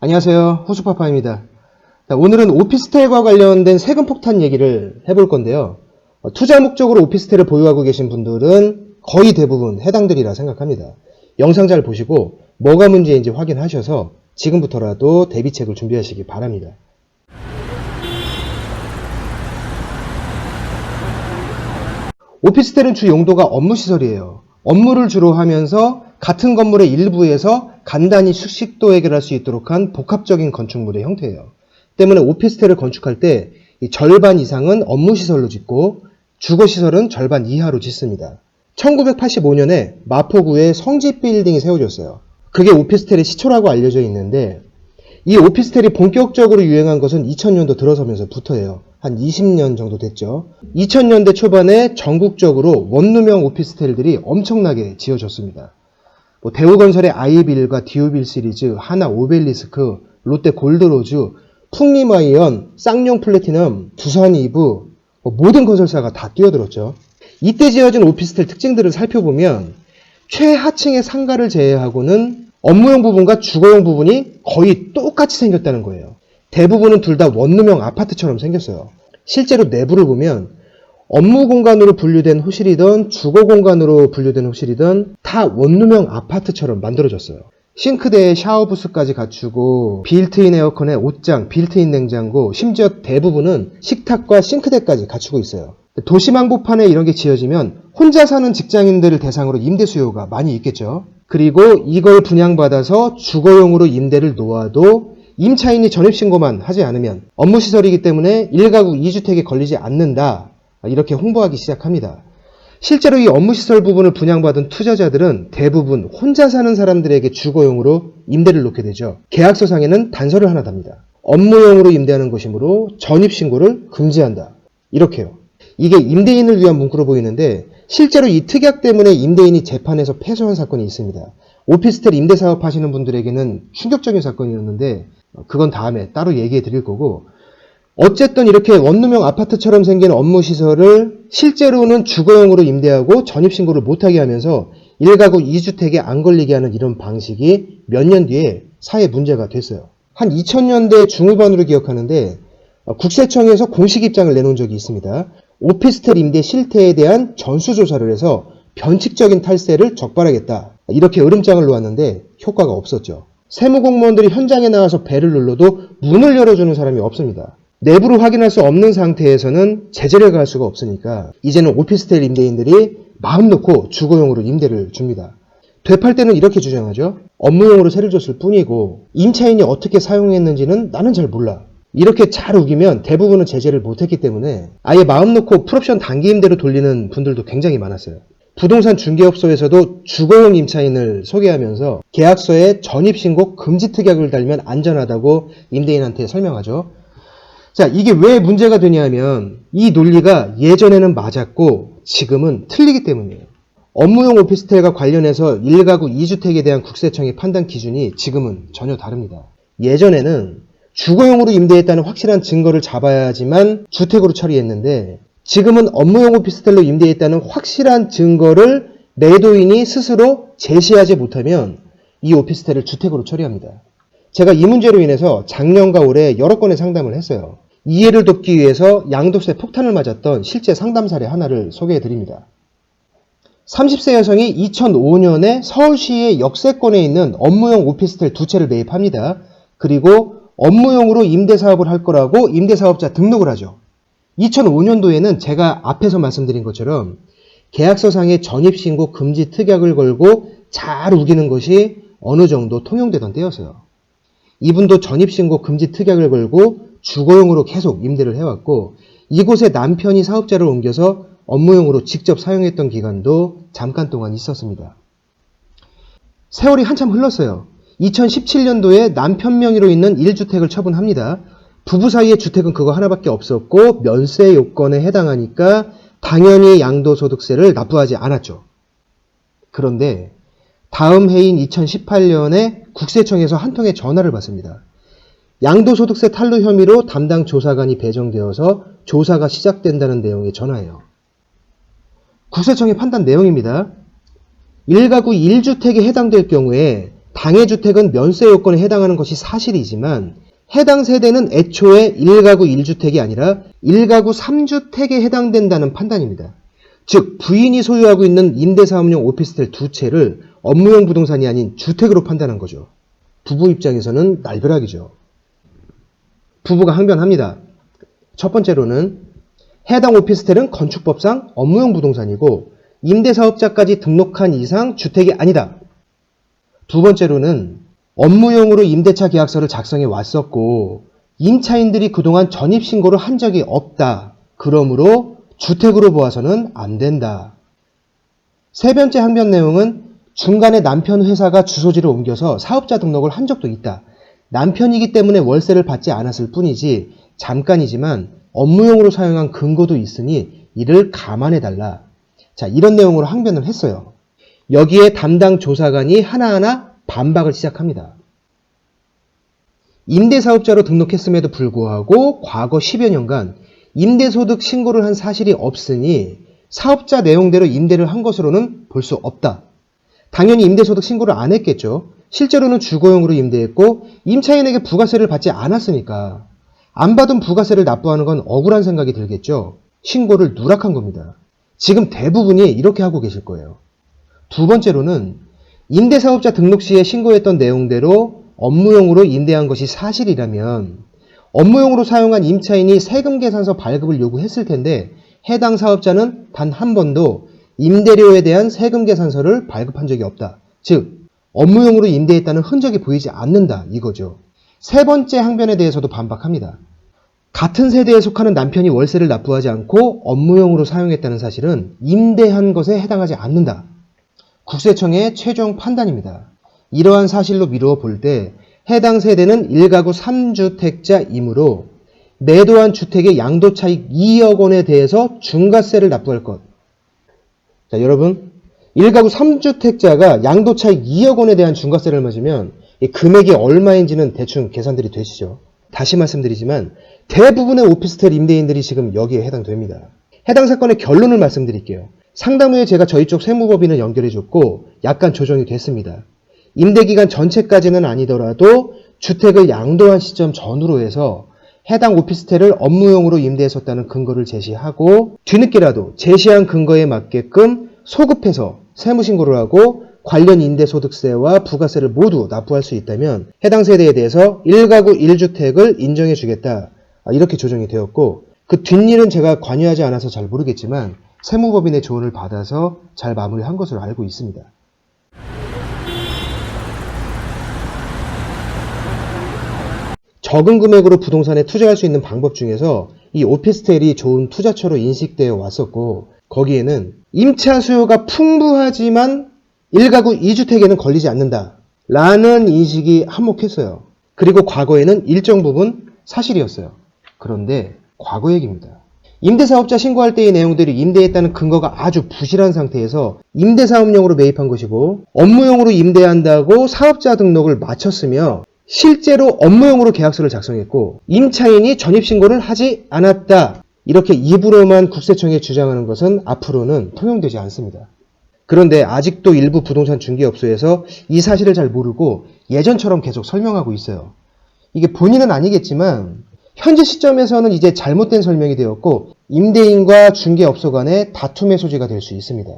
안녕하세요. 호수파파입니다. 자, 오늘은 오피스텔과 관련된 세금 폭탄 얘기를 해볼 건데요. 어, 투자 목적으로 오피스텔을 보유하고 계신 분들은 거의 대부분 해당들이라 생각합니다. 영상 잘 보시고 뭐가 문제인지 확인하셔서 지금부터라도 대비책을 준비하시기 바랍니다. 오피스텔은 주 용도가 업무시설이에요. 업무를 주로 하면서 같은 건물의 일부에서 간단히 숙식도 해결할 수 있도록 한 복합적인 건축물의 형태예요. 때문에 오피스텔을 건축할 때이 절반 이상은 업무시설로 짓고 주거시설은 절반 이하로 짓습니다. 1985년에 마포구에 성지 빌딩이 세워졌어요. 그게 오피스텔의 시초라고 알려져 있는데 이 오피스텔이 본격적으로 유행한 것은 2000년도 들어서면서부터예요. 한 20년 정도 됐죠. 2000년대 초반에 전국적으로 원룸형 오피스텔들이 엄청나게 지어졌습니다. 뭐 대우건설의 아이빌과 디오빌 시리즈, 하나 오벨리스크, 롯데 골드로즈, 풍림아이언, 쌍용 플래티넘, 두산 이브 뭐 모든 건설사가 다 뛰어들었죠. 이때 지어진 오피스텔 특징들을 살펴보면 최하층의 상가를 제외하고는 업무용 부분과 주거용 부분이 거의 똑같이 생겼다는 거예요. 대부분은 둘 다 원룸형 아파트처럼 생겼어요. 실제로 내부를 보면 업무 공간으로 분류된 호실이든 주거 공간으로 분류된 호실이든 다 원룸형 아파트처럼 만들어졌어요. 싱크대에 샤워 부스까지 갖추고 빌트인 에어컨에 옷장, 빌트인 냉장고, 심지어 대부분은 식탁과 싱크대까지 갖추고 있어요. 도시망보판에 이런 게 지어지면 혼자 사는 직장인들을 대상으로 임대 수요가 많이 있겠죠. 그리고 이걸 분양받아서 주거용으로 임대를 놓아도 임차인이 전입신고만 하지 않으면 업무시설이기 때문에 1가구 2주택에 걸리지 않는다. 이렇게 홍보하기 시작합니다. 실제로 이 업무시설 부분을 분양받은 투자자들은 대부분 혼자 사는 사람들에게 주거용으로 임대를 놓게 되죠. 계약서상에는 단서를 하나 답니다. 업무용으로 임대하는 것이므로 전입신고를 금지한다. 이렇게요. 이게 임대인을 위한 문구로 보이는데 실제로 이 특약 때문에 임대인이 재판에서 패소한 사건이 있습니다. 오피스텔 임대 사업 하시는 분들에게는 충격적인 사건이었는데 그건 다음에 따로 얘기해 드릴 거고 어쨌든 이렇게 원룸형 아파트처럼 생긴 업무 시설을 실제로는 주거용으로 임대하고 전입신고를 못하게 하면서 1가구 2주택에 안 걸리게 하는 이런 방식이 몇 년 뒤에 사회 문제가 됐어요. 한 2000년대 중후반으로 기억하는데 어, 국세청에서 공식 입장을 내놓은 적이 있습니다. 오피스텔 임대 실태에 대한 전수조사를 해서 변칙적인 탈세를 적발하겠다. 이렇게 으름장을 놓았는데 효과가 없었죠. 세무공무원들이 현장에 나와서 배를 눌러도 문을 열어주는 사람이 없습니다. 내부를 확인할 수 없는 상태에서는 제재를 가할 수가 없으니까 이제는 오피스텔 임대인들이 마음 놓고 주거용으로 임대를 줍니다. 되팔 때는 이렇게 주장하죠. 업무용으로 세를 줬을 뿐이고 임차인이 어떻게 사용했는지는 나는 잘 몰라. 이렇게 잘 우기면 대부분은 제재를 못했기 때문에 아예 마음 놓고 풀옵션 단기 임대로 돌리는 분들도 굉장히 많았어요. 부동산 중개업소에서도 주거용 임차인을 소개하면서 계약서에 전입신고 금지 특약을 달면 안전하다고 임대인한테 설명하죠. 자, 이게 왜 문제가 되냐면 이 논리가 예전에는 맞았고 지금은 틀리기 때문이에요. 업무용 오피스텔과 관련해서 1가구 2주택에 대한 국세청의 판단 기준이 지금은 전혀 다릅니다. 예전에는 주거용으로 임대했다는 확실한 증거를 잡아야지만 주택으로 처리했는데 지금은 업무용 오피스텔로 임대했다는 확실한 증거를 매도인이 스스로 제시하지 못하면 이 오피스텔을 주택으로 처리합니다. 제가 이 문제로 인해서 작년과 올해 여러 건의 상담을 했어요. 이해를 돕기 위해서 양도세 폭탄을 맞았던 실제 상담 사례 하나를 소개해 드립니다. 30세 여성이 2005년에 서울시의 역세권에 있는 업무용 오피스텔 두 채를 매입합니다. 그리고 업무용으로 임대 사업을 할 거라고 임대 사업자 등록을 하죠. 2005년도에는 제가 앞에서 말씀드린 것처럼 계약서상의 전입신고 금지 특약을 걸고 잘 우기는 것이 어느 정도 통용되던 때였어요. 이분도 전입신고 금지 특약을 걸고 주거용으로 계속 임대를 해왔고 이곳에 남편이 사업자를 옮겨서 업무용으로 직접 사용했던 기간도 잠깐 동안 있었습니다. 세월이 한참 흘렀어요. 2017년도에 남편 명의로 있는 1주택을 처분합니다. 부부 사이의 주택은 그거 하나밖에 없었고 면세 요건에 해당하니까 당연히 양도소득세를 납부하지 않았죠. 그런데 다음 해인 2018년에 국세청에서 한 통의 전화를 받습니다. 양도소득세 탈루 혐의로 담당 조사관이 배정되어서 조사가 시작된다는 내용의 전화예요. 국세청의 판단 내용입니다. 1가구 1주택에 해당될 경우에 당해 주택은 면세 요건에 해당하는 것이 사실이지만 해당 세대는 애초에 1가구 1주택이 아니라 1가구 3주택에 해당된다는 판단입니다. 즉 부인이 소유하고 있는 임대사업용 오피스텔 두 채를 업무용 부동산이 아닌 주택으로 판단한 거죠. 부부 입장에서는 날벼락이죠. 부부가 항변합니다. 첫 번째로는 해당 오피스텔은 건축법상 업무용 부동산이고 임대사업자까지 등록한 이상 주택이 아니다. 두 번째로는 업무용으로 임대차 계약서를 작성해 왔었고 임차인들이 그동안 전입신고를 한 적이 없다. 그러므로 주택으로 보아서는 안 된다. 세 번째 항변 내용은 중간에 남편 회사가 주소지를 옮겨서 사업자 등록을 한 적도 있다. 남편이기 때문에 월세를 받지 않았을 뿐이지 잠깐이지만 업무용으로 사용한 근거도 있으니 이를 감안해 달라. 자, 이런 내용으로 항변을 했어요. 여기에 담당 조사관이 하나하나 반박을 시작합니다. 임대사업자로 등록했음에도 불구하고 과거 10여 년간 임대소득 신고를 한 사실이 없으니 사업자 내용대로 임대를 한 것으로는 볼 수 없다. 당연히 임대소득 신고를 안 했겠죠. 실제로는 주거용으로 임대했고 임차인에게 부가세를 받지 않았으니까 안 받은 부가세를 납부하는 건 억울한 생각이 들겠죠. 신고를 누락한 겁니다. 지금 대부분이 이렇게 하고 계실 거예요. 두 번째로는 임대사업자 등록 시에 신고했던 내용대로 업무용으로 임대한 것이 사실이라면 업무용으로 사용한 임차인이 세금 계산서 발급을 요구했을 텐데 해당 사업자는 단 한 번도 임대료에 대한 세금 계산서를 발급한 적이 없다. 즉, 업무용으로 임대했다는 흔적이 보이지 않는다. 이거죠. 세 번째 항변에 대해서도 반박합니다. 같은 세대에 속하는 남편이 월세를 납부하지 않고 업무용으로 사용했다는 사실은 임대한 것에 해당하지 않는다. 국세청의 최종 판단입니다. 이러한 사실로 미루어 볼 때 해당 세대는 1가구 3주택자이므로 매도한 주택의 양도 차익 2억 원에 대해서 중과세를 납부할 것. 자, 여러분. 1가구 3주택자가 양도 차익 2억 원에 대한 중과세를 맞으면 이 금액이 얼마인지는 대충 계산들이 되시죠. 다시 말씀드리지만 대부분의 오피스텔 임대인들이 지금 여기에 해당됩니다. 해당 사건의 결론을 말씀드릴게요. 상담 후에 제가 저희 쪽 세무법인을 연결해줬고 약간 조정이 됐습니다. 임대기간 전체까지는 아니더라도 주택을 양도한 시점 전후로 해서 해당 오피스텔을 업무용으로 임대했었다는 근거를 제시하고 뒤늦게라도 제시한 근거에 맞게끔 소급해서 세무신고를 하고 관련 임대소득세와 부가세를 모두 납부할 수 있다면 해당 세대에 대해서 1가구 1주택을 인정해 주겠다. 아, 이렇게 조정이 되었고 그 뒷일은 제가 관여하지 않아서 잘 모르겠지만 세무법인의 조언을 받아서 잘 마무리한 것으로 알고 있습니다. 적은 금액으로 부동산에 투자할 수 있는 방법 중에서 이 오피스텔이 좋은 투자처로 인식되어 왔었고 거기에는 임차 수요가 풍부하지만 1가구 2주택에는 걸리지 않는다 라는 인식이 한몫했어요. 그리고 과거에는 일정 부분 사실이었어요. 그런데 과거 얘기입니다. 임대사업자 신고할 때의 내용들이 임대했다는 근거가 아주 부실한 상태에서 임대사업용으로 매입한 것이고 업무용으로 임대한다고 사업자 등록을 마쳤으며 실제로 업무용으로 계약서를 작성했고 임차인이 전입신고를 하지 않았다. 이렇게 입으로만 국세청에 주장하는 것은 앞으로는 통용되지 않습니다. 그런데 아직도 일부 부동산 중개업소에서 이 사실을 잘 모르고 예전처럼 계속 설명하고 있어요. 이게 본인은 아니겠지만 현재 시점에서는 이제 잘못된 설명이 되었고 임대인과 중개업소 간의 다툼의 소지가 될 수 있습니다.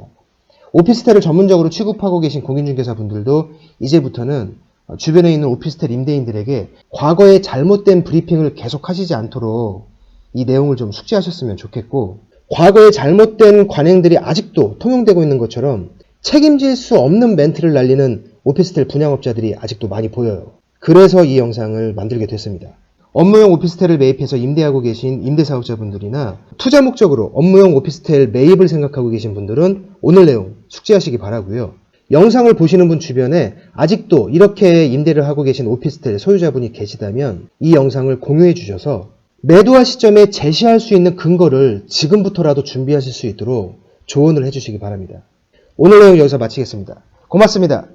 오피스텔을 전문적으로 취급하고 계신 공인중개사 분들도 이제부터는 주변에 있는 오피스텔 임대인들에게 과거의 잘못된 브리핑을 계속 하시지 않도록 이 내용을 좀 숙지하셨으면 좋겠고 과거의 잘못된 관행들이 아직도 통용되고 있는 것처럼 책임질 수 없는 멘트를 날리는 오피스텔 분양업자들이 아직도 많이 보여요. 그래서 이 영상을 만들게 됐습니다. 업무용 오피스텔을 매입해서 임대하고 계신 임대사업자분들이나 투자 목적으로 업무용 오피스텔 매입을 생각하고 계신 분들은 오늘 내용 숙지하시기 바라고요. 영상을 보시는 분 주변에 아직도 이렇게 임대를 하고 계신 오피스텔 소유자분이 계시다면 이 영상을 공유해 주셔서 매도할 시점에 제시할 수 있는 근거를 지금부터라도 준비하실 수 있도록 조언을 해주시기 바랍니다. 오늘 내용 여기서 마치겠습니다. 고맙습니다.